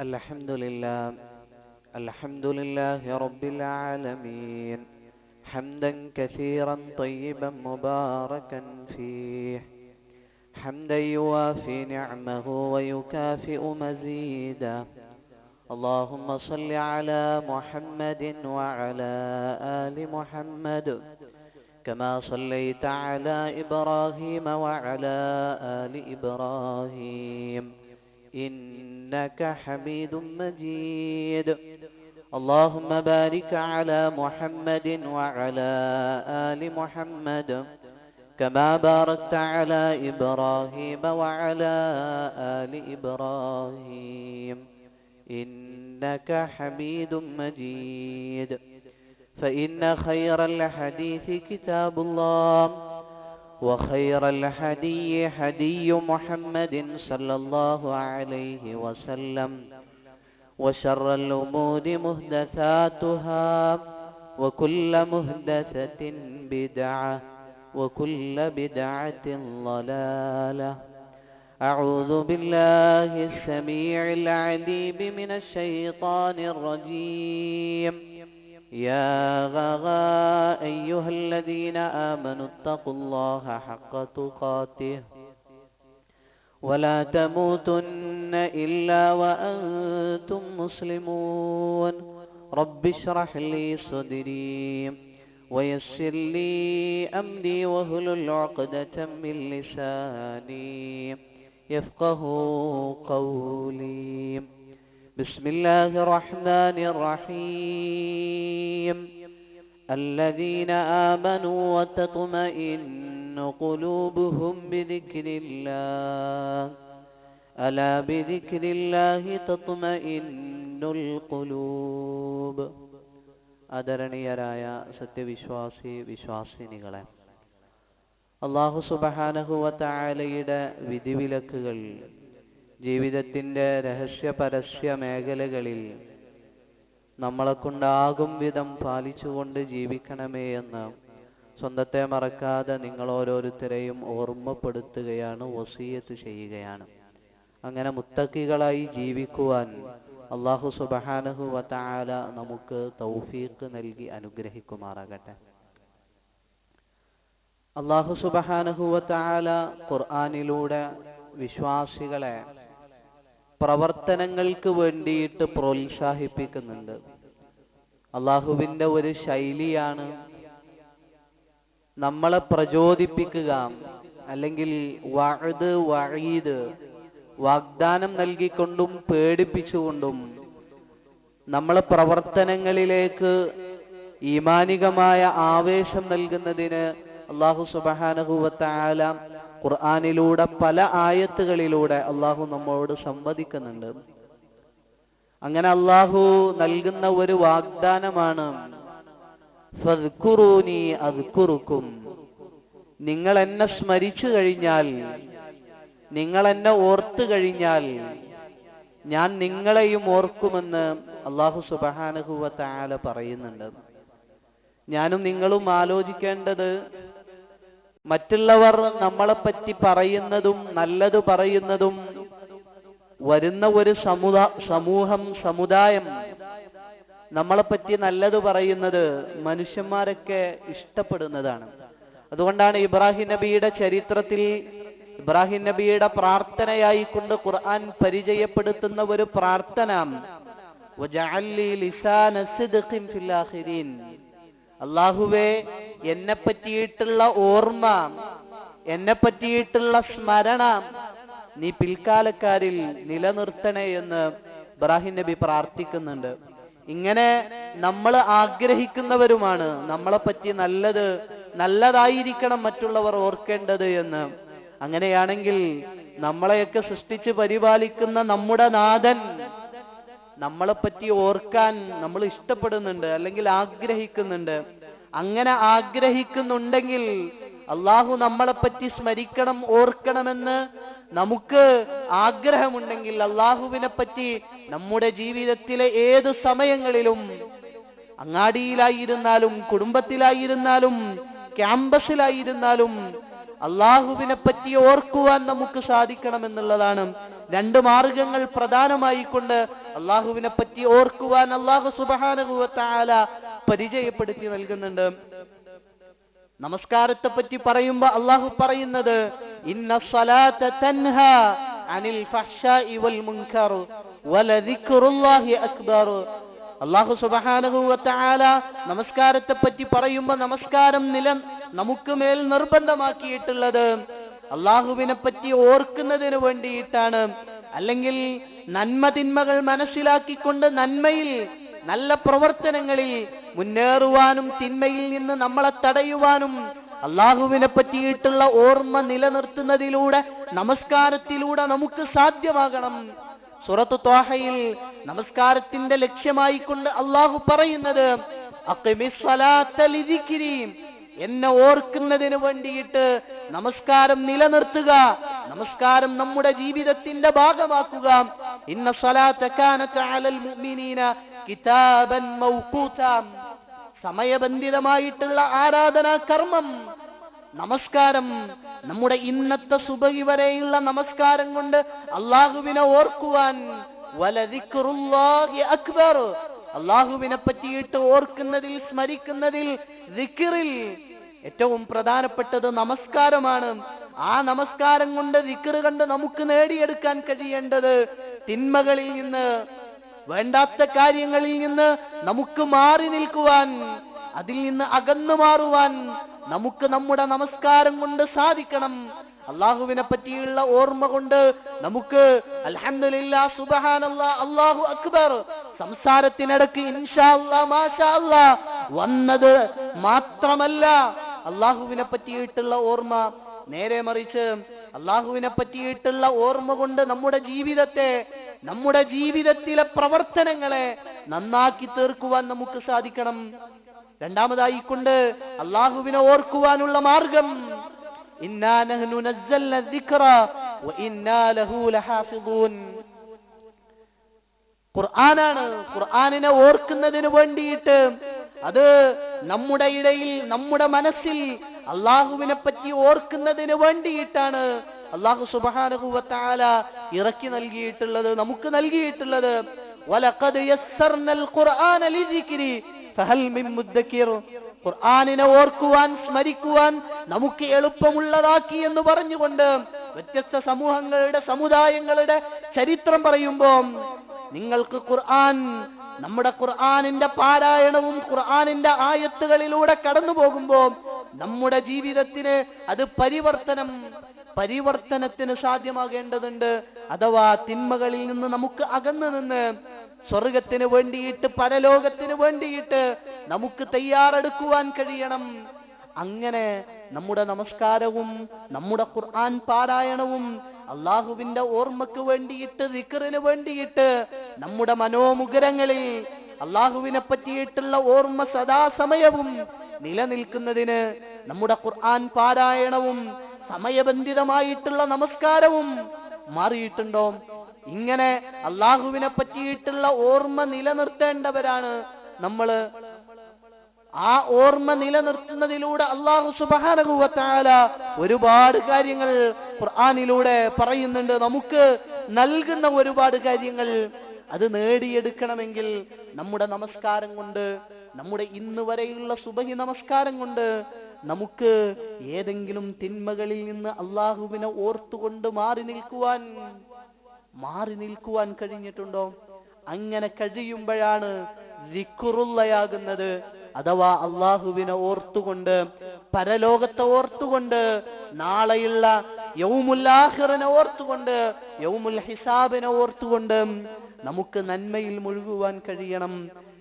الحمد لله. الحمد لله رب العالمين. حمدا كثيرا طيبا مباركا فيه. حمدا يوافي نعمه ويكافئ مزيدا اللهم صل على محمد وعلى آل محمد. كما صليت على إبراهيم وعلى آل إبراهيم. إنك حميد مجيد. اللهم بارك على محمد وعلى آل محمد. كما باركت على إبراهيم وعلى آل إبراهيم. إنك حميد مجيد. فإن خير الحديث كتاب الله. وخير الحدي حدي محمد صلى الله عليه وسلم وشر الأمور مهدثاتها وكل مهدثة بدعة وكل بدعة ضلالة. أعوذ بالله السميع العليم من الشيطان الرجيم. يا غغى أيها الذين آمنوا اتقوا الله حق تقاته ولا تموتن إلا وأنتم مسلمون. رب اشرح لي صدري ويسر لي أمري وهلل عقدة من لساني يفقه قولي. بسم الله الرحمن الرحيم الذين آمنوا وتطمئن قلوبهم بذكر الله ألا بذكر الله تطمئن القلوب ആദരണീയരായ സത്യവിശ്വാസി വിശ്വാസിനികളെ അള്ളാഹു സുബഹാനഹുവത്തായാലയുടെ വിധിവിലക്കുകൾ ജീവിതത്തിന്റെ രഹസ്യ പരസ്യ മേഖലകളിൽ നമ്മളെ കൊണ്ടാകും വിധം പാലിച്ചുകൊണ്ട് ജീവിക്കണമേ എന്ന് സ്വന്തത്തെ മറക്കാതെ നിങ്ങൾ ഓരോരുത്തരെയും ഓർമ്മപ്പെടുത്തുകയാണ് വസീയത്ത് ചെയ്യുകയാണ്. അങ്ങനെ മുത്തക്കികളായി ജീവിക്കുവാൻ അള്ളാഹു സുബഹാനഹു വത്താല നമുക്ക് തൗഫീഖ് നൽകി അനുഗ്രഹിക്കുമാറാകട്ടെ. അള്ളാഹു സുബഹാനഹു വത്താല ഖുർആാനിലൂടെ വിശ്വാസികളെ പ്രവർത്തനങ്ങൾക്ക് വേണ്ടിയിട്ട് പ്രോത്സാഹിപ്പിക്കുന്നുണ്ട്. അള്ളാഹുവിന്റെ ഒരു ശൈലിയാണ് നമ്മളെ പ്രചോദിപ്പിക്കുക അല്ലെങ്കിൽ വഴുത് വഴീത് വാഗ്ദാനം നൽകിക്കൊണ്ടും പേടിപ്പിച്ചുകൊണ്ടും നമ്മളെ പ്രവർത്തനങ്ങളിലേക്ക് ഈമാനികമായ ആവേശം നൽകുന്നതിന് അള്ളാഹു സുബഹാനഹുവത്താല ഖുർആാനിലൂടെ പല ആയത്തുകളിലൂടെ അള്ളാഹു നമ്മോട് സംവദിക്കുന്നുണ്ട്. അങ്ങനെ അള്ളാഹു നൽകുന്ന ഒരു വാഗ്ദാനമാണ് നിങ്ങൾ എന്നെ സ്മരിച്ചു കഴിഞ്ഞാൽ നിങ്ങൾ എന്നെ ഓർത്തു കഴിഞ്ഞാൽ ഞാൻ നിങ്ങളെയും ഓർക്കുമെന്ന് അള്ളാഹു സുബഹാനഹുവ താല പറയുന്നുണ്ട്. ഞാനും നിങ്ങളും ആലോചിക്കേണ്ടത് മറ്റുള്ളവർ നമ്മളെപ്പറ്റി പറയുന്നതും നല്ലത് പറയുന്നതും വരുന്ന ഒരു സമുദാ സമൂഹം സമുദായം നമ്മളെപ്പറ്റി നല്ലത് പറയുന്നത് മനുഷ്യന്മാരൊക്കെ ഇഷ്ടപ്പെടുന്നതാണ്. അതുകൊണ്ടാണ് ഇബ്രാഹിം നബിയുടെ ചരിത്രത്തിൽ ഇബ്രാഹിം നബിയുടെ പ്രാർത്ഥനയായി കൊണ്ട് ഖുർആൻ പരിചയപ്പെടുത്തുന്ന ഒരു പ്രാർത്ഥന അള്ളാഹുവേ എന്നെ പറ്റിയിട്ടുള്ള ഓർമ്മ എന്നെ പറ്റിയിട്ടുള്ള സ്മരണ നീ പിൽക്കാലക്കാരിൽ നിലനിർത്തണേ എന്ന് ഇബ്രാഹിം നബി പ്രാർത്ഥിക്കുന്നുണ്ട്. ഇങ്ങനെ നമ്മൾ ആഗ്രഹിക്കുന്നവരുമാണ് നമ്മളെ പറ്റി നല്ലത് നല്ലതായിരിക്കണം മറ്റുള്ളവർ ഓർക്കേണ്ടത് എന്ന്. അങ്ങനെയാണെങ്കിൽ നമ്മളെയൊക്കെ സൃഷ്ടിച്ച് പരിപാലിക്കുന്ന നമ്മുടെ നാഥൻ നമ്മളെ പറ്റി ഓർക്കാൻ നമ്മൾ ഇഷ്ടപ്പെടുന്നുണ്ട് അല്ലെങ്കിൽ ആഗ്രഹിക്കുന്നുണ്ട്. അങ്ങനെ ആഗ്രഹിക്കുന്നുണ്ടെങ്കിൽ അള്ളാഹു നമ്മളെപ്പറ്റി സ്മരിക്കണം ഓർക്കണമെന്ന് നമുക്ക് ആഗ്രഹമുണ്ടെങ്കിൽ അള്ളാഹുവിനെ പറ്റി നമ്മുടെ ജീവിതത്തിലെ ഏത് സമയങ്ങളിലും അങ്ങാടിയിലായിരുന്നാലും കുടുംബത്തിലായിരുന്നാലും ക്യാമ്പസിലായിരുന്നാലും അള്ളാഹുവിനെ പറ്റി ഓർക്കുവാൻ നമുക്ക് സാധിക്കണം എന്നുള്ളതാണ് രണ്ട് മാർഗങ്ങൾ പ്രധാനമായിക്കൊണ്ട് അള്ളാഹുവിനെ പറ്റി ഓർക്കുവാൻ അള്ളാഹു സുബാനുഭവത്താല പരിചയപ്പെടുത്തി നൽകുന്നുണ്ട്. നമസ്കാരത്തെ പറ്റി പറയുമ്പോ അള്ളാഹു പറയുന്നത് ഇന്ന തൻഹ അനിൽ വൽ അള്ളാഹു സുബ്ഹാനഹു വതആല നമസ്കാരത്തെ പറ്റി പറയുമ്പോ നമസ്കാരം നില നമുക്ക് മേൽ നിർബന്ധമാക്കിയിട്ടുള്ളത്. അള്ളാഹുവിനെ പറ്റി ഓർക്കുന്നതിന് വേണ്ടിയിട്ടാണ്. അല്ലെങ്കിൽ നന്മ തിന്മകൾ മനസ്സിലാക്കിക്കൊണ്ട് നന്മയിൽ നല്ല പ്രവർത്തനങ്ങളിൽ മുന്നേറുവാനും തിന്മയിൽ നിന്ന് നമ്മളെ തടയുവാനും അള്ളാഹുവിനെ പറ്റിയിട്ടുള്ള ഓർമ്മ നിലനിർത്തുന്നതിലൂടെ നമസ്കാരത്തിലൂടെ നമുക്ക് സാധ്യമാകണം സുറത്ത് ത്വാഹയിൽ നമസ്കാരത്തിന്റെ ലക്ഷ്യമായിക്കൊണ്ട് അള്ളാഹു പറയുന്നത്. എന്നെ ഓർക്കുന്നതിന് വേണ്ടിയിട്ട് നമസ്കാരം നിലനിർത്തുക നമസ്കാരം നമ്മുടെ ജീവിതത്തിന്റെ ഭാഗമാക്കുക ഇന്ന സ്വലാത്ത കിതാബൻ സമയബന്ധിതമായിട്ടുള്ള ആരാധനാ കർമ്മം. നമസ്കാരം. നമ്മുടെ ഇന്നത്തെ സുബഹി വരെയുള്ള നമസ്കാരം കൊണ്ട് അള്ളാഹുവിനെ ഓർക്കുവാൻ. അക്ബർ. അള്ളാഹുവിനെ പറ്റിയിട്ട് ഓർക്കുന്നതിൽ സ്മരിക്കുന്നതിൽ ഏറ്റവും പ്രധാനപ്പെട്ടത് നമസ്കാരമാണ്. ആ നമസ്കാരം കൊണ്ട് ദിക്കറ് കണ്ട് നമുക്ക് നേടിയെടുക്കാൻ കഴിയേണ്ടത് തിന്മകളിൽ നിന്ന് വേണ്ടാത്ത കാര്യങ്ങളിൽ നിന്ന് നമുക്ക് മാറി നിൽക്കുവാൻ അതിൽ നിന്ന് അകന്നു മാറുവാൻ നമുക്ക് നമ്മുടെ നമസ്കാരം കൊണ്ട് സാധിക്കണം. അള്ളാഹുവിനെ പറ്റിയുള്ള ഓർമ്മ കൊണ്ട് നമുക്ക് അല്ലാഹു അക്ബർ സംസാരത്തിനിടക്ക് വന്നത് മാത്രമല്ല അള്ളാഹുവിനെ പറ്റിയിട്ടുള്ള ഓർമ്മ. നേരെ മറിച്ച് അള്ളാഹുവിനെ പറ്റിയിട്ടുള്ള ഓർമ്മ കൊണ്ട് നമ്മുടെ ജീവിതത്തെ നമ്മുടെ ജീവിതത്തിലെ പ്രവർത്തനങ്ങളെ നന്നാക്കി തീർക്കുവാൻ നമുക്ക് സാധിക്കണം. രണ്ടാമതായി കൊണ്ട് അള്ളാഹുവിനെ ഓർക്കുവാനുള്ള മാർഗം. ഖുർആനാണ് ഖുർആാനിനെ ഓർക്കുന്നതിന് വേണ്ടിയിട്ട് അത് നമ്മുടെ ഇടയിൽ നമ്മുടെ മനസ്സിൽ അള്ളാഹുവിനെ പറ്റി ഓർക്കുന്നതിന് വേണ്ടിയിട്ടാണ് അള്ളാഹു സുബ്ഹാനഹു വതആല ഇറക്കി നൽകിയിട്ടുള്ളത് നമുക്ക് നൽകിയിട്ടുള്ളത് ഖുർആനിനെ ഓർക്കുവാൻ സ്മരിക്കുവാൻ നമുക്ക് എളുപ്പമുള്ളതാക്കി എന്ന് പറഞ്ഞുകൊണ്ട് വ്യത്യസ്ത സമൂഹങ്ങളുടെ സമുദായങ്ങളുടെ ചരിത്രം പറയുമ്പോൾ നിങ്ങൾക്ക് ഖുർആൻ നമ്മുടെ ഖുർആാനിന്റെ പാരായണവും ഖുർആാനിന്റെ ആയത്തുകളിലൂടെ കടന്നു പോകുമ്പോൾ നമ്മുടെ ജീവിതത്തിന് അത് പരിവർത്തനം പരിവർത്തനത്തിന് സാധ്യമാകേണ്ടതുണ്ട്. അഥവാ തിന്മകളിൽ നിന്ന് നമുക്ക് അകന്നു നിന്ന് സ്വർഗത്തിന് വേണ്ടിയിട്ട് പരലോകത്തിന് വേണ്ടിയിട്ട് നമുക്ക് തയ്യാറെടുക്കുവാൻ കഴിയണം. അങ്ങനെ നമ്മുടെ നമസ്കാരവും നമ്മുടെ ഖുർആൻ പാരായണവും അള്ളാഹുവിന്റെ ഓർമ്മക്ക് വേണ്ടിയിട്ട് ദിക്കറിന് വേണ്ടിയിട്ട് നമ്മുടെ മനോമുഖരങ്ങളിൽ അള്ളാഹുവിനെ പറ്റിയിട്ടുള്ള ഓർമ്മ സദാസമയവും നിലനിൽക്കുന്നതിന് നമ്മുടെ ഖുർആൻ പാരായണവും സമയബന്ധിതമായിട്ടുള്ള നമസ്കാരവും മാറിയിട്ടുണ്ടോ? ഇങ്ങനെ അള്ളാഹുവിനെ പറ്റിയിട്ടുള്ള ഓർമ്മ നിലനിർത്തേണ്ടവരാണ് നമ്മൾ. ആ ഓർമ്മ നിലനിർത്തുന്നതിലൂടെ അള്ളാഹു സുബാനകുവത്താല ഒരുപാട് കാര്യങ്ങൾ ഖുർആാനിലൂടെ പറയുന്നുണ്ട്. നമുക്ക് നൽകുന്ന ഒരുപാട് കാര്യങ്ങൾ അത് നേടിയെടുക്കണമെങ്കിൽ നമ്മുടെ നമസ്കാരം കൊണ്ട് നമ്മുടെ ഇന്ന് വരെയുള്ള സുബഹി നമസ്കാരം കൊണ്ട് നമുക്ക് ഏതെങ്കിലും തിന്മകളിൽ നിന്ന് അള്ളാഹുവിനെ ഓർത്തുകൊണ്ട് മാറി നിൽക്കുവാൻ മാറി നിൽക്കുവാൻ കഴിഞ്ഞിട്ടുണ്ടോ? അങ്ങനെ കഴിയുമ്പോഴാണ് ദിക്കുറുള്ളയാകുന്നത് അഥവാ അള്ളാഹുവിനെ ഓർത്തുകൊണ്ട് പരലോകത്തെ ഓർത്തുകൊണ്ട് നാളെയുള്ള യൗമുല്ലാഹിറിനെ ഓർത്തുകൊണ്ട് യൗമുൽ ഹിസാബിനെ ഓർത്തുകൊണ്ട് നമുക്ക് നന്മയിൽ മുഴുകുവാൻ കഴിയണം.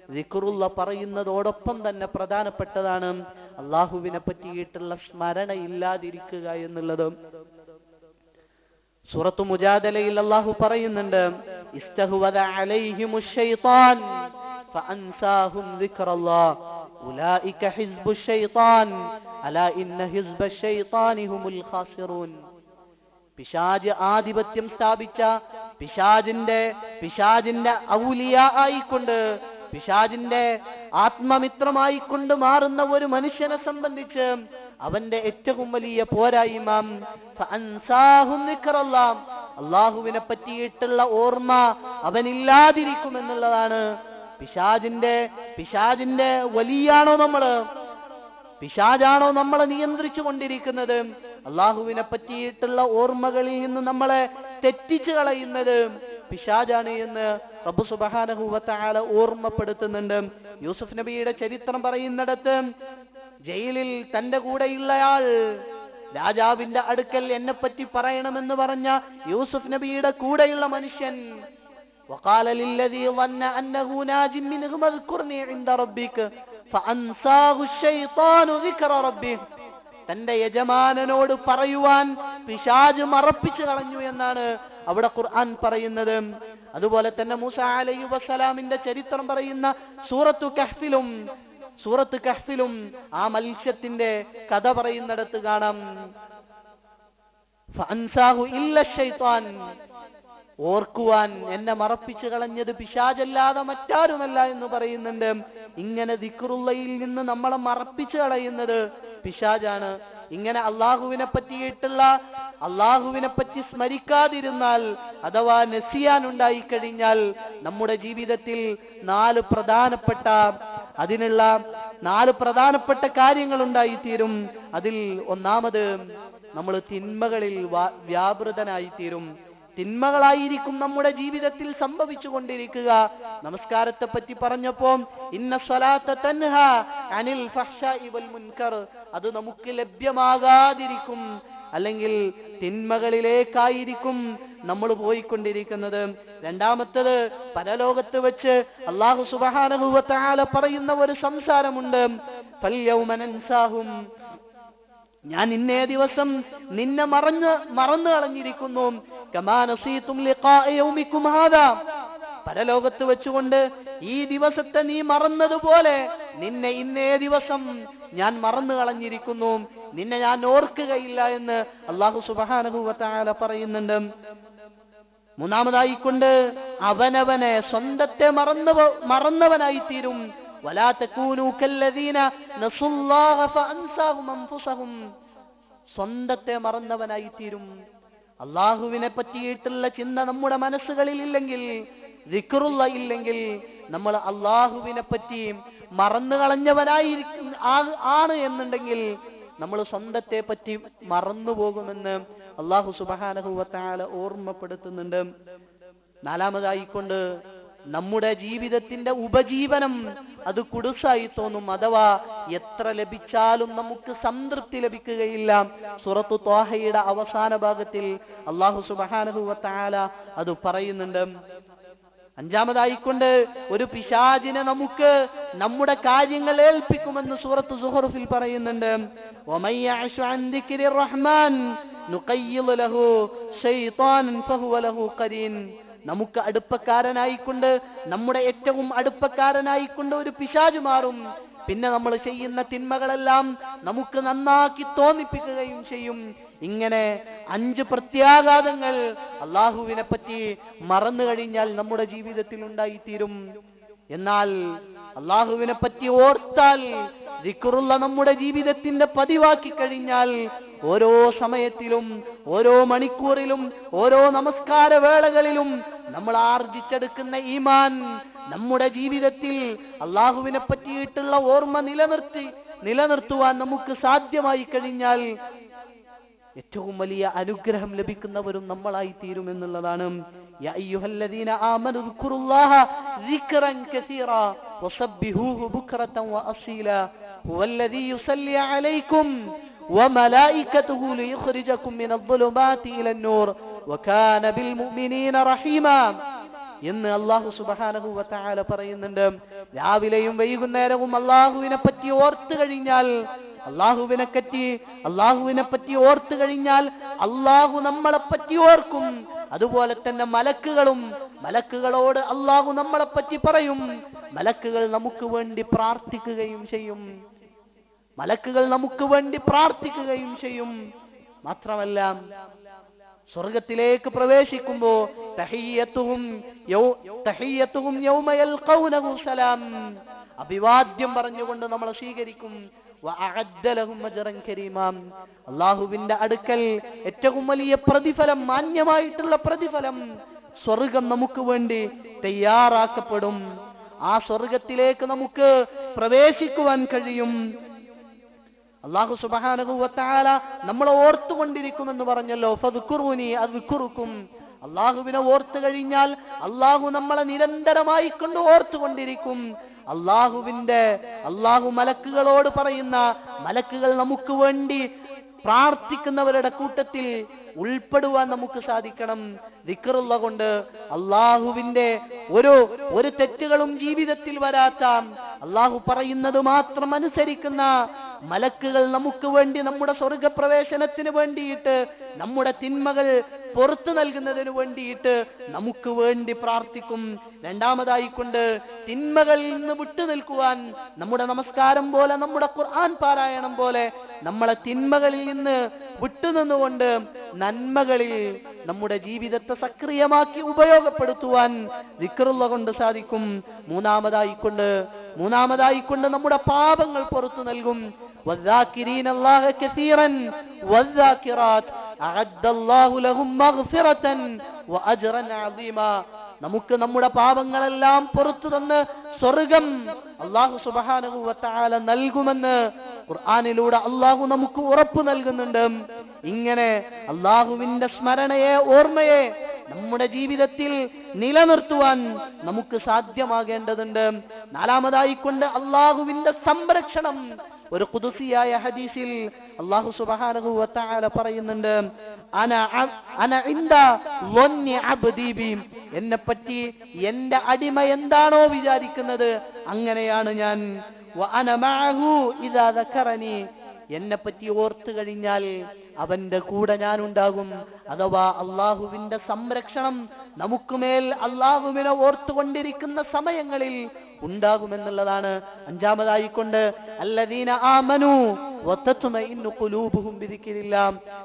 ദിക്റുള്ള പറയുന്നതോടൊപ്പം തന്നെ പ്രധാനപ്പെട്ടതാണ് അള്ളാഹുവിനെ പറ്റിയിട്ടുള്ള സ്മരണ ഇല്ലാതിരിക്കുക എന്നുള്ളത്. സൂറത്തു മുജാദലയിൽ അള്ളാഹു പറയുന്നുണ്ട് പിശാജ് ആധിപത്യം സ്ഥാപിച്ച പിശാജിന്റെ പിശാജിന്റെ ഔലിയ ആയിക്കൊണ്ട് പിശാജിന്റെ ആത്മമിത്രമായിക്കൊണ്ട് മാറുന്ന ഒരു മനുഷ്യനെ സംബന്ധിച്ച് അവന്റെ ഏറ്റവും വലിയ പോരായ്മ. അള്ളാഹുവിനെ പറ്റിയിട്ടുള്ള ഓർമ്മ അവനില്ലാതിരിക്കും എന്നുള്ളതാണ് പിശാജിന്റെ പിശാജിന്റെ വലിയാണോ നമ്മൾ? പിശാജാണോ നമ്മളെ നിയന്ത്രിച്ചു കൊണ്ടിരിക്കുന്നത് അള്ളാഹുവിനെ പറ്റിയിട്ടുള്ള ഓർമ്മകളിൽ നിന്ന് നമ്മളെ തെറ്റിച്ചു കളയുന്നത് പിശാജാണ് എന്ന് റബ്ബു സുബഹാനഹുവത്താല ഓർമ്മപ്പെടുത്തുന്നുണ്ട് യൂസുഫ് നബിയുടെ ചരിത്രം പറയുന്നിടത്ത് ജയിലിൽ തന്റെ കൂടെയുള്ളയാൾ രാജാവിന്റെ അടുക്കൽ എന്നെ പറ്റി പറയണമെന്ന് പറഞ്ഞ യൂസുഫ് നബിയുടെ കൂടെയുള്ള മനുഷ്യൻ وقال للذي ظن أنه ناج منهم اذكرني عند ربك فأنساه الشيطان ذكر ربه തന്റെ യജമാനനോട് പറയുവാൻ പിശാജ് മറപ്പിച്ചു കളഞ്ഞു എന്നാണ് അവിടെ ഖുർആൻ പറയുന്നത്. അതുപോലെ തന്നെ മൂസ അലൈഹി വസ്സലാമിന്റെ ചരിത്രം പറയുന്ന സൂറത്തു കഹ്ഫിലും സൂറത്ത് കഹ്ഫിലും ആ മത്സ്യത്തിന്റെ കഥ പറയുന്നിടത്ത് കാണാം. ഓർക്കുവാൻ എന്നെ മറപ്പിച്ചു കളഞ്ഞത് പിശാചല്ലാതെ മറ്റാരുമല്ല എന്ന് പറയുന്നുണ്ട്. ഇങ്ങനെ ദിക്റുള്ളയിൽ നിന്ന് നമ്മളെ മറപ്പിച്ചു കളയുന്നത് പിശാജാണ് ഇങ്ങനെ അള്ളാഹുവിനെ പറ്റിയിട്ടുള്ള അള്ളാഹുവിനെ പറ്റി സ്മരിക്കാതിരുന്നാൽ അഥവാ നസിയാൻ ഉണ്ടായി കഴിഞ്ഞാൽ നമ്മുടെ ജീവിതത്തിൽ നാല് പ്രധാനപ്പെട്ട അതിനുള്ള നാല് പ്രധാനപ്പെട്ട കാര്യങ്ങൾ ഉണ്ടായിത്തീരും. അതിൽ ഒന്നാമത് നമ്മൾ തിന്മകളിൽ വ്യാപൃതനായിത്തീരും. തിന്മകളായിരിക്കും നമ്മുടെ ജീവിതത്തിൽ സംഭവിച്ചു കൊണ്ടിരിക്കുക നമസ്കാരത്തെ പറ്റി പറഞ്ഞപ്പോ ഇന്ന തൻഹ അനിൽ ഇവൽ വൽ മുൻകർ. അത് നമുക്ക് ലഭ്യമാകാതിരിക്കും. അല്ലെങ്കിൽ തിന്മകളിലേക്കായിരിക്കും നമ്മൾ പോയിക്കൊണ്ടിരിക്കുന്നത്. രണ്ടാമത്തത് പരലോകത്ത് വെച്ച് അള്ളാഹു സുബഹാനഹുവത്താല പറയുന്ന ഒരു സംസാരമുണ്ട്. പല്യവും നൻസാഹും ഞാൻ ഇന്നേ ദിവസം നിന്നെ മറന്ന് മറന്നു കളഞ്ഞിരിക്കുന്നു. പരലോകത്ത് വെച്ചുകൊണ്ട് ഈ ദിവസത്തെ നീ മറന്നതുപോലെ നിന്നെ ഇന്നേ ദിവസം ഞാൻ മറന്നു കളഞ്ഞിരിക്കുന്നു. നിന്നെ ഞാൻ ഓർക്കുകയില്ല എന്ന് അള്ളാഹു സുബ്ഹാനഹു വതആല പറയുന്നുണ്ട്. മൂന്നാമതായിക്കൊണ്ട് അവനവനെ സ്വന്തത്തെ മറന്നു മറന്നവനായി തീരും ولا تكونوا كالذين نسوا الله فأنساهم أنفسهم സ്വന്തത്തെ മറന്നവനായി തീരും അള്ളാഹുവിനെ പറ്റിയിട്ടുള്ള ചിന്ത നമ്മുടെ മനസ്സുകളിൽ ഇല്ലെങ്കിൽ ദിക്റുള്ള ഇല്ലെങ്കിൽ നമ്മൾ അള്ളാഹുവിനെ പറ്റി മറന്നു കളഞ്ഞവനായിരിക്കും ആ- ആണ് എന്നുണ്ടെങ്കിൽ നമ്മൾ സ്വന്തത്തെ പറ്റി മറന്നു പോകുമെന്ന് അള്ളാഹു സുബഹാനഹുവത്താല ഓർമ്മപ്പെടുത്തുന്നുണ്ട് നാലാമതായിക്കൊണ്ട് നമ്മുടെ ജീവിതത്തിന്റെ ഉപജീവനം അത് കുടുസായി തോന്നും അഥവാ എത്ര ലഭിച്ചാലും നമുക്ക് സംതൃപ്തി ലഭിക്കുകയില്ല. സുറത്തു തോഹയുടെ അവസാന ഭാഗത്തിൽ അള്ളാഹു സുബാനഹുവത്താല അത് പറയുന്നുണ്ട്. അഞ്ചാമതായിക്കൊണ്ട് ഒരു പിശാചിനെ നമുക്ക് നമ്മുടെ കാര്യങ്ങൾ ഏൽപ്പിക്കുമെന്ന് സൂറത്ത് സുഹറുഫിൽ പറയുന്നുണ്ട്. റഹ്മാൻ നമുക്ക് അടുപ്പക്കാരനായിക്കൊണ്ട് നമ്മുടെ ഏറ്റവും അടുപ്പക്കാരനായിക്കൊണ്ട് ഒരു പിശാജ് മാറും. പിന്നെ നമ്മൾ ചെയ്യുന്ന തിന്മകളെല്ലാം നമുക്ക് നന്നാക്കി തോന്നിപ്പിക്കുകയും ചെയ്യും. ഇങ്ങനെ അഞ്ച് പ്രത്യാഘാതങ്ങൾ അള്ളാഹുവിനെ പറ്റി മറന്നു കഴിഞ്ഞാൽ നമ്മുടെ ജീവിതത്തിൽ ഉണ്ടായിത്തീരും. എന്നാൽ അള്ളാഹുവിനെ പറ്റി ഓർത്താൽ ദിക്കുറുള്ള നമ്മുടെ ജീവിതത്തിന്റെ പതിവാക്കി കഴിഞ്ഞാൽ ഓരോ സമയത്തിലും ഓരോ മണിക്കൂറിലും ഓരോ നമസ്കാര വേളകളിലും നമ്മൾ ആർജിച്ചെടുക്കുന്ന ഈമാൻ നമ്മുടെ ജീവിതത്തിൽ അള്ളാഹുവിനെ പറ്റിയിട്ടുള്ള ഓർമ്മ നിലനിർത്തി നിലനിർത്തുവാൻ നമുക്ക് സാധ്യമായി കഴിഞ്ഞാൽ ഏറ്റവും വലിയ അനുഗ്രഹം ലഭിക്കുന്നവരും നമ്മളായി തീരും എന്നുള്ളതാണ്. وملائكته എന്ന് അള്ളാഹു സുബഹാനഹു വതആല പറയുന്നുണ്ട്. രാവിലെയും വൈകുന്നേരവും അള്ളാഹുവിനെ പറ്റി ഓർത്തു കഴിഞ്ഞാൽ അള്ളാഹുവിനെ പറ്റി അള്ളാഹുവിനെ പറ്റി ഓർത്തു കഴിഞ്ഞാൽ അള്ളാഹു നമ്മളെ പറ്റി ഓർക്കും. അതുപോലെ തന്നെ മലക്കുകളും മലക്കുകളോട് അള്ളാഹു നമ്മളെ പറ്റി പറയും. മലക്കുകൾ നമുക്ക് വേണ്ടി പ്രാർത്ഥിക്കുകയും ചെയ്യും. മലക്കുകൾ നമുക്ക് വേണ്ടി പ്രാർത്ഥിക്കുകയും ചെയ്യും. മാത്രമല്ല സ്വർഗത്തിലേക്ക് പ്രവേശിക്കുമ്പോ യൽഖൗനഹു സലാം. അഭിവാദ്യം പറഞ്ഞുകൊണ്ട് നമ്മൾ സ്വീകരിക്കും. അള്ളാഹുവിന്റെ അടുക്കൽ ഏറ്റവും വലിയ പ്രതിഫലം മാന്യമായിട്ടുള്ള പ്രതിഫലം സ്വർഗം നമുക്ക് വേണ്ടി തയ്യാറാക്കപ്പെടും. ആ സ്വർഗത്തിലേക്ക് നമുക്ക് പ്രവേശിക്കുവാൻ കഴിയും. അള്ളാഹു സുബാനകുവത്താല നമ്മളെ ഓർത്തുകൊണ്ടിരിക്കുമെന്ന് പറഞ്ഞല്ലോ. ഫുക്കുറൂനി അത് വിക്കുറുക്കും അള്ളാഹുവിനെ ഓർത്തു കഴിഞ്ഞാൽ അള്ളാഹു നമ്മളെ നിരന്തരമായി കൊണ്ട് ഓർത്തുകൊണ്ടിരിക്കും. അള്ളാഹുവിന്റെ അള്ളാഹു മലക്കുകളോട് പറയുന്ന മലക്കുകൾ നമുക്ക് വേണ്ടി പ്രാർത്ഥിക്കുന്നവരുടെ കൂട്ടത്തിൽ ഉൾപ്പെടുവാൻ നമുക്ക് സാധിക്കണം. ദിക്കറുള്ള കൊണ്ട് അള്ളാഹുവിന്റെ ഒരു ഒരു തെറ്റുകളും ജീവിതത്തിൽ വരാത്ത അള്ളാഹു പറയുന്നത് മാത്രം അനുസരിക്കുന്ന മലക്കുകൾ നമുക്ക് വേണ്ടി നമ്മുടെ സ്വർഗപ്രവേശനത്തിന് വേണ്ടിയിട്ട് നമ്മുടെ തിന്മകൾ പുറത്തു നൽകുന്നതിന് വേണ്ടിയിട്ട് നമുക്ക് വേണ്ടി പ്രാർത്ഥിക്കും. രണ്ടാമതായിക്കൊണ്ട് തിന്മകളിൽ നിന്ന് വിട്ടു നിൽക്കുവാൻ നമ്മുടെ നമസ്കാരം പോലെ നമ്മുടെ ഖുർആൻ പാരായണം പോലെ നമ്മളെ തിന്മകളിൽ നിന്ന് വിട്ടുനിന്നുകൊണ്ട് നന്മകളിൽ നമ്മുടെ ജീവിതത്തെ സക്രിയമാക്കി ഉപയോഗപ്പെടുത്തുവാൻ വിക്രുള്ള കൊണ്ട് സാധിക്കും. മൂന്നാമതായിക്കൊണ്ട് മൂന്നാമതായിക്കൊണ്ട് നമ്മുടെ പാപങ്ങൾ പുറത്തു നൽകും. والذاكرين الله كثيرا والذاكرات أعد الله لهم مغفرة وأجرا عظيما നമുക്ക് നമ്മുടെ പാപങ്ങളെല്ലാം പുറത്തു തന്ന് സ്വർഗം അള്ളാഹു സുബാനുവത്താല നൽകുമെന്ന് ഖുർആാനിലൂടെ അള്ളാഹു നമുക്ക് ഉറപ്പ് നൽകുന്നുണ്ട് ഇങ്ങനെ അള്ളാഹുവിന്റെ സ്മരണയെ ഓർമ്മയെ നമ്മുടെ ജീവിതത്തിൽ നിലനിർത്തുവാൻ നമുക്ക് സാധ്യമാകേണ്ടതുണ്ട് നാലാമതായിക്കൊണ്ട് അള്ളാഹുവിന്റെ സംരക്ഷണം ഒരു കുതുസിയായ ഹദീസിൽ അള്ളാഹു സുബ്ഹാനഹു വതആല പറയുന്നുണ്ട് എന്നെ പറ്റി എന്റെ അടിമ എന്താണോ വിചാരിക്കുന്നത് അങ്ങനെയാണ് ഞാൻ. വ അന മഅഹു ഇദാ ദക്കറനി എന്നെ പറ്റി ഓർത്തു കഴിഞ്ഞാൽ അവന്റെ കൂടെ ഞാൻ ഉണ്ടാകും അഥവാ അള്ളാഹുവിന്റെ സംരക്ഷണം നമുക്കുമേൽ അള്ളാഹുവിനെ ഓർത്തുകൊണ്ടിരിക്കുന്ന സമയങ്ങളിൽ ഉണ്ടാകുമെന്നുള്ളതാണ്. അഞ്ചാമതായിക്കൊണ്ട് അല്ലദീന ആമനു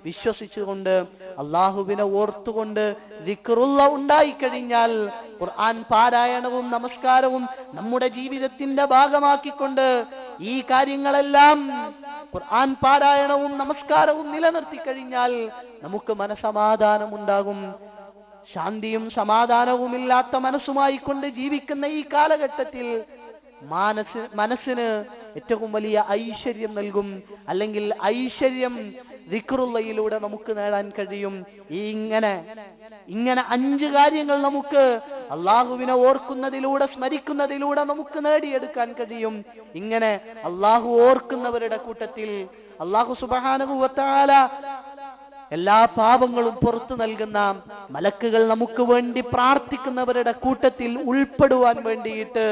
വിശ്വസിച്ചുകൊണ്ട് അള്ളാഹുവിനെ ഓർത്തുകൊണ്ട് ദിക്റുള്ള ഉണ്ടായിക്കഴിഞ്ഞാൽ ഖുർആൻ പാരായണവും നമസ്കാരവും നമ്മുടെ ജീവിതത്തിന്റെ ഭാഗമാക്കിക്കൊണ്ട് ഈ കാര്യങ്ങളെല്ലാം ഖുർആൻ പാരായണവും നമസ്കാരവും നിലനിർത്തി കഴിഞ്ഞാൽ നമുക്ക് മനസമാധാനം ഉണ്ടാകും ശാന്തിയും സമാധാനവുമില്ലാത്ത മനസ്സുമായി കൊണ്ട് ജീവിക്കുന്ന ഈ കാലഘട്ടത്തിൽ മാനസ് മനസ്സിന് ഏറ്റവും വലിയ ഐശ്വര്യം നൽകും. അല്ലെങ്കിൽ ഐശ്വര്യം ദിക്റുള്ളയിലൂടെ നമുക്ക് നേടാൻ കഴിയും. ഇങ്ങനെ ഇങ്ങനെ അഞ്ച് കാര്യങ്ങൾ നമുക്ക് അള്ളാഹുവിനെ ഓർക്കുന്നതിലൂടെ സ്മരിക്കുന്നതിലൂടെ നമുക്ക് നേടിയെടുക്കാൻ കഴിയും. ഇങ്ങനെ അള്ളാഹു ഓർക്കുന്നവരുടെ കൂട്ടത്തിൽ അള്ളാഹു സുബാനുഭവത്താല എല്ലാ പാപങ്ങളും പുറത്തു നൽകുന്ന മലക്കുകൾ നമുക്ക് വേണ്ടി പ്രാർത്ഥിക്കുന്നവരുടെ കൂട്ടത്തിൽ ഉൾപ്പെടുവാൻ വേണ്ടിയിട്ട്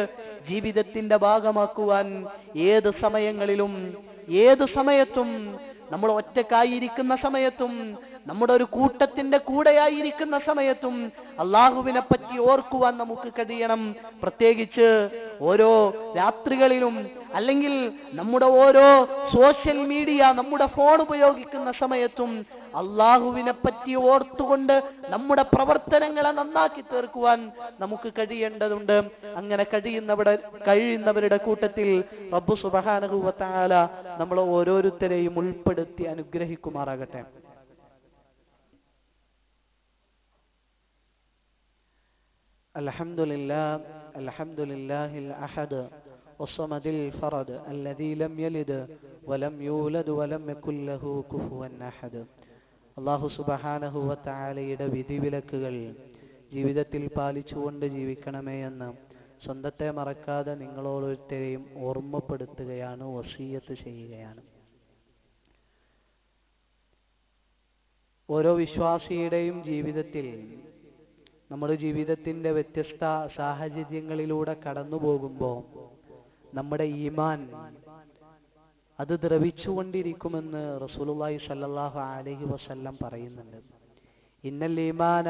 ജീവിതത്തിന്റെ ഭാഗമാക്കുവാൻ ഏത് സമയങ്ങളിലും ഏത് സമയത്തും നമ്മൾ ഒറ്റക്കായിരിക്കുന്ന സമയത്തും നമ്മുടെ ഒരു കൂട്ടത്തിന്റെ കൂടെയായിരിക്കുന്ന സമയത്തും അള്ളാഹുവിനെ പറ്റി ഓർക്കുവാൻ നമുക്ക് കഴിയണം. പ്രത്യേകിച്ച് ഓരോ രാത്രികളിലും അല്ലെങ്കിൽ നമ്മുടെ ഓരോ സോഷ്യൽ മീഡിയ നമ്മുടെ ഫോൺ ഉപയോഗിക്കുന്ന സമയത്തും അള്ളാഹുവിനെ പറ്റി ഓർത്തുകൊണ്ട് നമ്മുടെ പ്രവർത്തനങ്ങളെ നന്നാക്കി തീർക്കുവാൻ നമുക്ക് കഴിയേണ്ടതുണ്ട് അങ്ങനെ കഴിയുന്നവരുടെ കഴിയുന്നവരുടെ കൂട്ടത്തിൽ റബ്ബു സുബഹാനഹുവത്താല നമ്മൾ ഓരോരുത്തരെയും ഉൾപ്പെടുത്തി അനുഗ്രഹിക്കുമാറാകട്ടെ الحمد لله الحمد لله الأحد والصمد الفرد الذي لم يلد ولم يولد ولم يكن له كفوا أحد അള്ളാഹു സുബഹാനഹുവത്തായാലയുടെ വിധിവിലക്കുകൾ ജീവിതത്തിൽ പാലിച്ചുകൊണ്ട് ജീവിക്കണമേ എന്ന് സ്വന്തത്തെ മറക്കാതെ നിങ്ങളോരോരുത്തരെയും ഓർമ്മപ്പെടുത്തുകയാണ് വസീയത്ത് ചെയ്യുകയാണ്. ഓരോ വിശ്വാസിയുടെയും ജീവിതത്തിൽ നമ്മുടെ ജീവിതത്തിന്റെ വ്യത്യസ്ത സാഹചര്യങ്ങളിലൂടെ കടന്നു പോകുമ്പോൾ നമ്മുടെ ഈമാൻ അത് ദ്രവിച്ചുകൊണ്ടിരിക്കുമെന്ന് റസൂലുള്ളാഹി സല്ലല്ലാഹു അലൈഹി വസല്ലം പറയുന്നുണ്ട്. ഇന്നൽ ഈമാന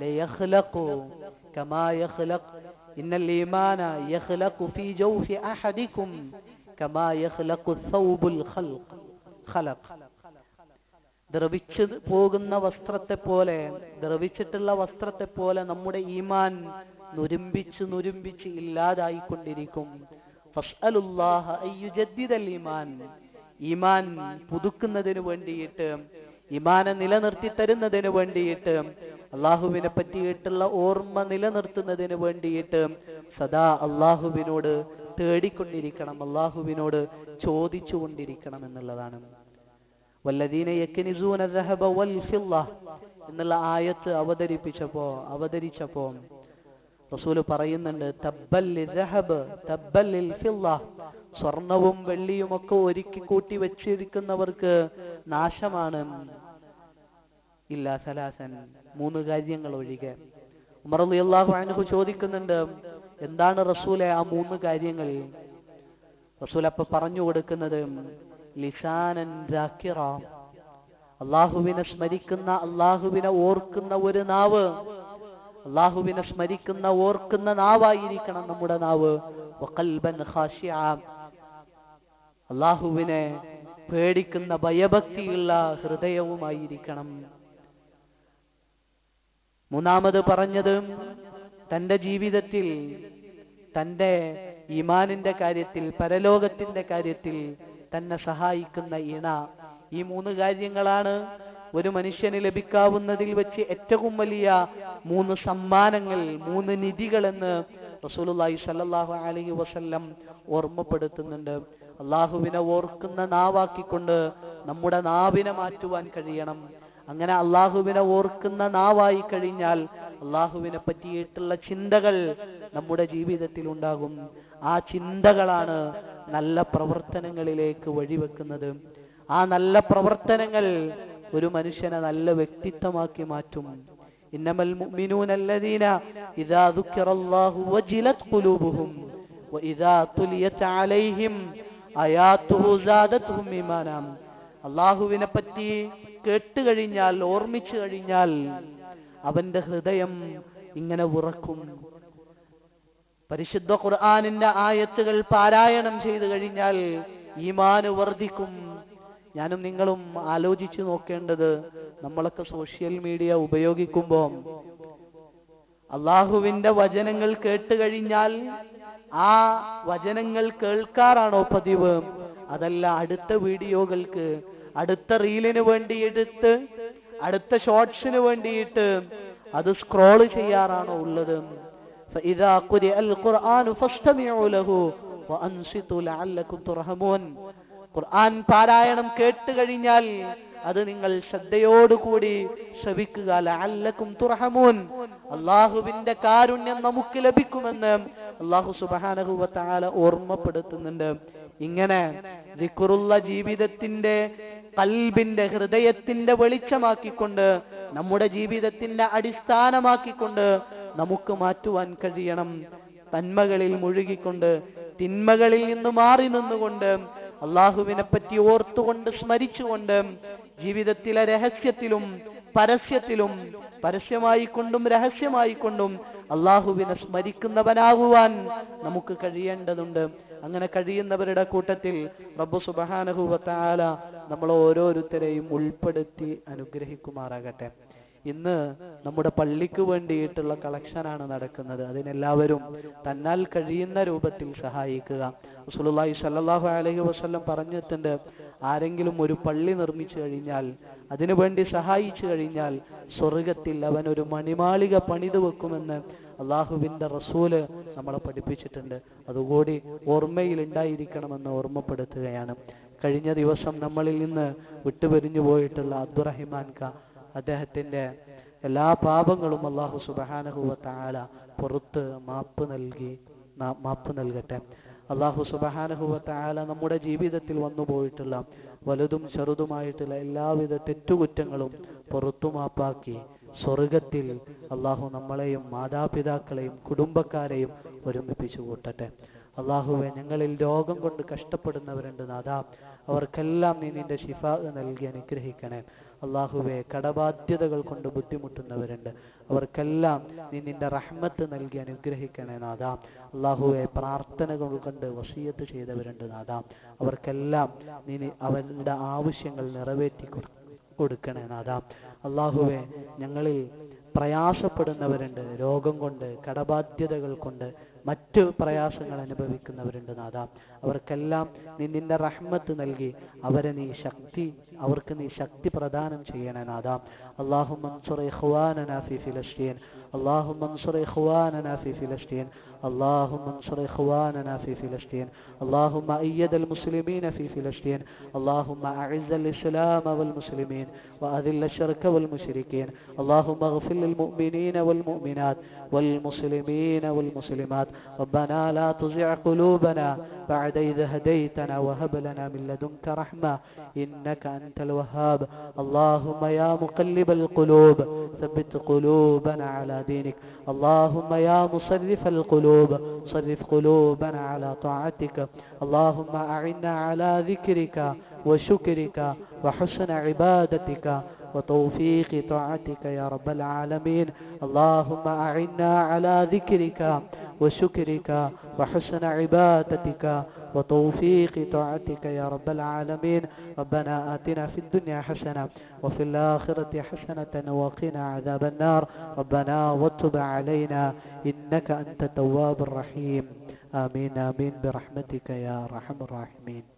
ലയഖ്ലഖു കമാ യഖ്ലഖ്. ഇന്നൽ ഈമാന യഖ്ലഖു ഫീ ജൗഫി അഹദികും കമാ യഖ്ലഖു ثوبുൽ ഖൽഖ്. ഖലഖ്. ദ്രവിച്ചു പോകുന്ന വസ്ത്രത്തെ പോലെ ദ്രവിച്ചിട്ടുള്ള വസ്ത്രത്തെ പോലെ നമ്മുടെ ഈമാൻ നുരുമ്പിച്ച് നുരുമ്പിച്ച് ഇല്ലാതായിക്കൊണ്ടിരിക്കും. ഇമാൻ പുതുക്കുന്നതിന് വേണ്ടിയിട്ട് ഇമാനെ നിലനിർത്തി തരുന്നതിന് വേണ്ടിയിട്ട് അള്ളാഹുവിനെ പറ്റിയിട്ടുള്ള ഓർമ്മ നിലനിർത്തുന്നതിന് വേണ്ടിയിട്ട് സദാ അള്ളാഹുവിനോട് തേടിക്കൊണ്ടിരിക്കണം അള്ളാഹുവിനോട് ചോദിച്ചു കൊണ്ടിരിക്കണം എന്നുള്ളതാണ്. വല്ലദീന എന്നുള്ള ആയത്ത് അവതരിപ്പിച്ചപ്പോ അവതരിച്ചപ്പോ റസൂൽ പറയുന്നുണ്ട് സ്വർണവും വെള്ളിയും ഒക്കെ ഒരുക്കി കൂട്ടി വെച്ചിരിക്കുന്നവർക്ക് നാശമാണ്. ഇല്ല സലാസൻ മൂന്ന് കാര്യങ്ങൾ ഒഴികെ. ഉമർ ചോദിക്കുന്നുണ്ട് എന്താണ് റസൂലെ ആ മൂന്ന് കാര്യങ്ങൾ? റസൂൽ അപ്പൊ പറഞ്ഞു കൊടുക്കുന്നത് ജാക്കിറ അള്ളാഹുവിനെ സ്മരിക്കുന്ന അള്ളാഹുവിനെ ഓർക്കുന്ന ഒരു നാവ് അള്ളാഹുവിനെ സ്മരിക്കുന്ന ഓർക്കുന്ന നാവായിരിക്കണം നമ്മുടെ നാവ്. അള്ളാഹുവിനെ പേടിക്കുന്ന ഭയഭക്തിയുള്ള ഹൃദയവുമായിരിക്കണം. മൂന്നാമത് പറഞ്ഞത് തന്റെ ജീവിതത്തിൽ തന്റെ ഇമാനിന്റെ കാര്യത്തിൽ പരലോകത്തിന്റെ കാര്യത്തിൽ തന്നെ സഹായിക്കുന്ന ഇണ. ഈ മൂന്ന് കാര്യങ്ങളാണ് ഒരു മനുഷ്യന് ലഭിക്കാവുന്നതിൽ വെച്ച് ഏറ്റവും വലിയ മൂന്ന് സമ്മാനങ്ങൾ മൂന്ന് നിധികളെന്ന് റസൂലുള്ളാഹി സ്വല്ലല്ലാഹു അലൈഹി വസല്ലം ഓർമ്മപ്പെടുത്തുന്നുണ്ട്. അള്ളാഹുവിനെ ഓർക്കുന്ന നാവാക്കിക്കൊണ്ട് നമ്മുടെ നാവിനെ മാറ്റുവാൻ കഴിയണം. അങ്ങനെ അള്ളാഹുവിനെ ഓർക്കുന്ന നാവായി കഴിഞ്ഞാൽ അള്ളാഹുവിനെ പറ്റിയിട്ടുള്ള ചിന്തകൾ നമ്മുടെ ജീവിതത്തിൽ ഉണ്ടാകും. ആ ചിന്തകളാണ് നല്ല പ്രവർത്തനങ്ങളിലേക്ക് വഴിവെക്കുന്നത്. ആ നല്ല പ്രവർത്തനങ്ങൾ ഒരു മനുഷ്യനെ നല്ല വ്യക്തിത്വമാക്കി മാറ്റും. ഇന്നമൽ മുഅ്മിനൂന അല്ലദീന ഇദാ ദുക്കിറല്ലാഹു വജിലത് ഖുലൂബുഹും വഇദാ തുലിയത് അലൈഹിം ആയാത്തുഹു സാദത്തുഹും ഈമാനാ. അള്ളാഹുവിനെ പറ്റി കേട്ട് കഴിഞ്ഞാൽ ഓർമ്മിച്ചു കഴിഞ്ഞാൽ അവന്റെ ഹൃദയം ഇങ്ങനെ ഉറക്കും. പരിശുദ്ധ ഖുർആാനിന്റെ ആയത്തുകൾ പാരായണം ചെയ്തു കഴിഞ്ഞാൽ ഈമാന് വർദ്ധിക്കും. ഞാനും നിങ്ങളും ആലോചിച്ചു നോക്കേണ്ടത് നമ്മളൊക്കെ സോഷ്യൽ മീഡിയ ഉപയോഗിക്കുമ്പോൾ അള്ളാഹുവിന്റെ വചനങ്ങൾ കേട്ട് കഴിഞ്ഞാൽ ആ വചനങ്ങൾ കേൾക്കാറാണോ പതിവ്? അതല്ല അടുത്ത വീഡിയോകൾക്ക് അടുത്ത റീലിന് വേണ്ടിയെടുത്ത് അടുത്ത ഷോർട്സിന് വേണ്ടിയിട്ട് അത് സ്ക്രോൾ ചെയ്യാറാണോ ഉള്ളത്? ഫഇദാ ഖുരിഅൽ ഖുർആൻ ഫസ്തമിഉ ലഹു വഅൻസിതു ലഅല്ലകും തുർഹമൂൻ. ഖുർആൻ പാരായണം കേട്ട് കഴിഞ്ഞാൽ അത് നിങ്ങൾ ശ്രദ്ധയോടുകൂടി ശ്രവിക്കുക. ലഅല്ലക്കും തുർഹമൂൻ. അള്ളാഹുവിന്റെ കാരുണ്യം നമുക്ക് ലഭിക്കുമെന്ന് അള്ളാഹു തആല ഓർമ്മപ്പെടുത്തുന്നുണ്ട്. ഇങ്ങനെ ദിക്റുള്ള ജീവിതത്തിന്റെ കൽബിന്റെ ഹൃദയത്തിന്റെ വെളിച്ചമാക്കിക്കൊണ്ട് നമ്മുടെ ജീവിതത്തിന്റെ അടിസ്ഥാനമാക്കിക്കൊണ്ട് നമുക്ക് മാറ്റുവാൻ കഴിയണം. തന്മകളിൽ മുഴുകിക്കൊണ്ട് തിന്മകളിൽ നിന്ന് മാറി നിന്നുകൊണ്ട് അള്ളാഹുവിനെ പറ്റി ഓർത്തുകൊണ്ട് സ്മരിച്ചുകൊണ്ട് ജീവിതത്തിലെ രഹസ്യത്തിലും പരസ്യത്തിലും പരസ്യമായിക്കൊണ്ടും രഹസ്യമായിക്കൊണ്ടും അള്ളാഹുവിനെ സ്മരിക്കുന്നവനാകുവാൻ നമുക്ക് കഴിയേണ്ടതുണ്ട്. അങ്ങനെ കഴിയുന്നവരുടെ കൂട്ടത്തിൽ റബ്ബു സുബഹാനഹുവത്താല നമ്മൾ ഓരോരുത്തരെയും ഉൾപ്പെടുത്തി അനുഗ്രഹിക്കുമാറാകട്ടെ. ഇന്ന് നമ്മുടെ പള്ളിക്ക് വേണ്ടിയിട്ടുള്ള കളക്ഷനാണ് നടക്കുന്നത്. അതിനെല്ലാവരും തന്നാൽ കഴിയുന്ന രൂപത്തിൽ സഹായിക്കുക. റസൂലുള്ളാഹി സ്വല്ലല്ലാഹു അലൈഹി വസല്ലം പറഞ്ഞിട്ടുണ്ട് ആരെങ്കിലും ഒരു പള്ളി നിർമ്മിച്ചു കഴിഞ്ഞാൽ അതിനുവേണ്ടി സഹായിച്ചു കഴിഞ്ഞാൽ സ്വർഗത്തിൽ അവൻ ഒരു മണിമാളിക പണിതു വെക്കുമെന്ന് അള്ളാഹുവിന്റെ റസൂൽ നമ്മളെ പഠിപ്പിച്ചിട്ടുണ്ട്. അതുകൂടി ഓർമ്മയിൽ ഉണ്ടായിരിക്കണമെന്ന് ഓർമ്മപ്പെടുത്തുകയാണ്. കഴിഞ്ഞ ദിവസം നമ്മളിൽ നിന്ന് വിട്ടുപിരിഞ്ഞു പോയിട്ടുള്ള അബ്ദുറഹിമാൻ ക അദ്ദേഹത്തിന്റെ എല്ലാ പാപങ്ങളും അള്ളാഹു സുബഹാനഹുവ താല പുറത്ത് മാപ്പ് നൽകി മാപ്പ് നൽകട്ടെ. അള്ളാഹു സുബഹാനഹുവ താല നമ്മുടെ ജീവിതത്തിൽ വന്നു പോയിട്ടുള്ള വലുതും ചെറുതുമായിട്ടുള്ള എല്ലാവിധ തെറ്റുകുറ്റങ്ങളും പുറത്തു മാപ്പാക്കി സ്വർഗത്തിൽ അള്ളാഹു നമ്മളെയും മാതാപിതാക്കളെയും കുടുംബക്കാരെയും ഒരുമിപ്പിച്ചു കൂട്ടട്ടെ. അള്ളാഹുവെ ഞങ്ങളിൽ രോഗം കൊണ്ട് കഷ്ടപ്പെടുന്നവരുണ്ട് നാഥ. അവർക്കെല്ലാം നീ നിന്റെ ശിഫ നൽകി അനുഗ്രഹിക്കണേ. അള്ളാഹുവെ കടബാധ്യതകൾ കൊണ്ട് ബുദ്ധിമുട്ടുന്നവരുണ്ട്. അവർക്കെല്ലാം നീ നിന്റെ റഹ്മത്ത് നൽകി അനുഗ്രഹിക്കണേ നാഥാ. അള്ളാഹുവെ പ്രാർത്ഥനകൾ കൊണ്ട് വസീയത്ത് ചെയ്തവരുണ്ട് നാഥാ. അവർക്കെല്ലാം നീ അവരുടെ ആവശ്യങ്ങൾ നിറവേറ്റി കൊടുക്കണേ നാഥാ. അള്ളാഹുവെ ഞങ്ങളിൽ പ്രയാസപ്പെടുന്നവരുണ്ട്. രോഗം കൊണ്ട് കടബാധ്യതകൾ കൊണ്ട് മറ്റ് പ്രയാസങ്ങൾ അനുഭവിക്കുന്നവരുണ്ട് നാഥ. അവർക്കെല്ലാം നിന്നിന്റെ റഹ്മത്ത് നൽകി അവരെ നീ ശക്തി അവർക്ക് നീ ശക്തി പ്രദാനം ചെയ്യണേ നാഥ. അള്ളാഹു മൻസുർ اللهم انصر إخواننا في فلسطين. اللهم انصر إخواننا في فلسطين. اللهم أيد المسلمين في فلسطين. اللهم أعز الإسلام والمسلمين وأذل الشرك والمشركين. اللهم اغفر للمؤمنين والمؤمنات والمسلمين والمسلمات. ربنا لا تزع قلوبنا بعد إذ هديتنا وهب لنا من لدنك رحمة. إنك أنت الوهاب. اللهم يا مقلب القلوب. ثبت قلوبنا على دينك. اللهم يا مصرف القلوب صرف قلوبنا على طاعتك. اللهم أعنا على ذكرك وشكرك وحسن عبادتك وتوفيق طاعتك يا رب العالمين. اللهم أعنا على ذكرك وشكرك وحسن عبادتك وتوفيق طاعتك يا رب العالمين. ربنا آتنا في الدنيا حسنة وفي الآخرة حسنة وقنا عذاب النار. ربنا وتب علينا إنك أنت التواب الرحيم. آمين آمين. برحمتك يا أرحم الراحمين.